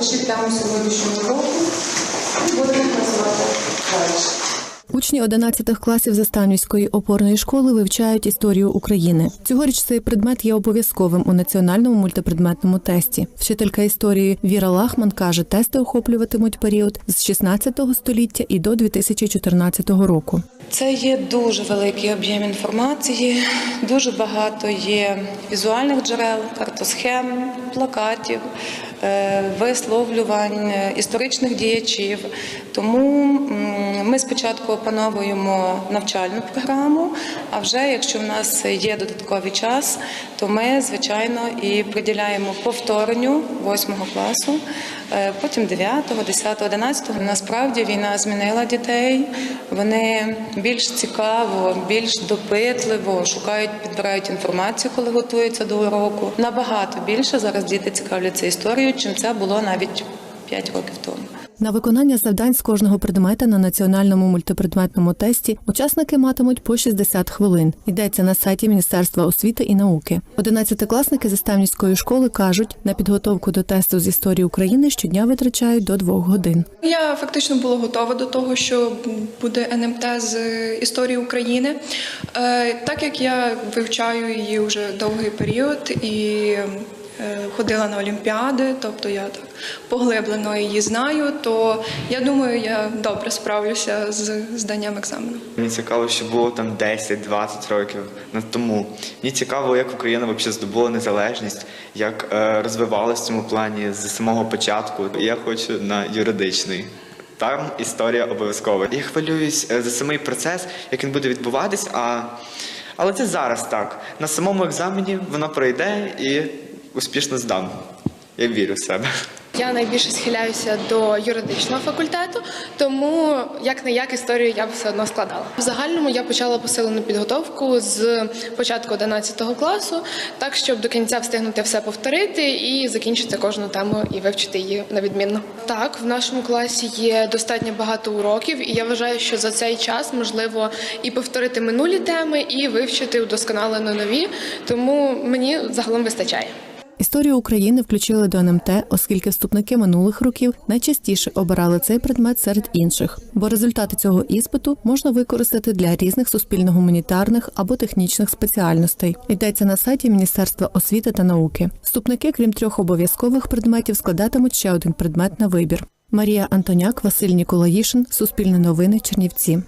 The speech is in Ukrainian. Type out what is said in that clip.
починаємо сьогоднішнього року будемо. Учні 11 класів Застанівської опорної школи вивчають історію України. Цьогоріч цей предмет є обов'язковим у національному мультипредметному тесті. Вчителька історії Віра Лахман каже, тести охоплюватимуть період з 16 століття і до 2014 року. Це є дуже великий об'єм інформації, дуже багато є візуальних джерел, картосхем, плакатів, е, висловлювань е, історичних діячів. Тому ми спочатку опановуємо навчальну програму, а вже якщо в нас є додатковий час, то ми, звичайно, і приділяємо повторенню 8 класу, потім 9, 10, 11. Насправді війна змінила дітей. Вони більш цікаво, більш допитливо шукають, підбирають інформацію, коли готуються до уроку. Набагато більше зараз діти цікавляться історією, чим це було навіть 5 років тому. На виконання завдань з кожного предмета на національному мультипредметному тесті учасники матимуть по 60 хвилин. Йдеться на сайті Міністерства освіти і науки. Одинадцятикласники Заставнівської школи кажуть, на підготовку до тесту з історії України щодня витрачають до двох годин. Я фактично була готова до того, що буде НМТ з історії України. Е, Так як я вивчаю її вже довгий період і ходила на олімпіади, тобто я так поглиблено її знаю, то я думаю, я добре справлюся з зданням екзамену. Мені цікаво, що було там 10-20 років на тому. Мені цікаво, як Україна взагалі здобула незалежність, як е, розвивалась в цьому плані з самого початку. Я хочу на юридичний. Там історія обов'язкова. Я хвилююсь е, за самий процес, як він буде відбуватись, а... але це зараз так. На самому екзамені воно пройде і успішно здам. Я вірю в себе. Я найбільше схиляюся до юридичного факультету, тому як не як історію я б все одно складала. В загальному я почала посилену підготовку з початку 11 класу, так щоб до кінця встигнути все повторити і закінчити кожну тему і вивчити її на відмінно. Так, в нашому класі є достатньо багато уроків, і я вважаю, що за цей час можливо і повторити минулі теми, і вивчити удосконалено нові. Тому мені загалом вистачає. Історію України включили до НМТ, оскільки вступники минулих років найчастіше обирали цей предмет серед інших, бо результати цього іспиту можна використати для різних суспільно-гуманітарних або технічних спеціальностей. Йдеться на сайті Міністерства освіти та науки. Вступники, крім трьох обов'язкових предметів, складатимуть ще один предмет на вибір. Марія Антоняк, Василь Ніколаїшин, Суспільне новини, Чернівці.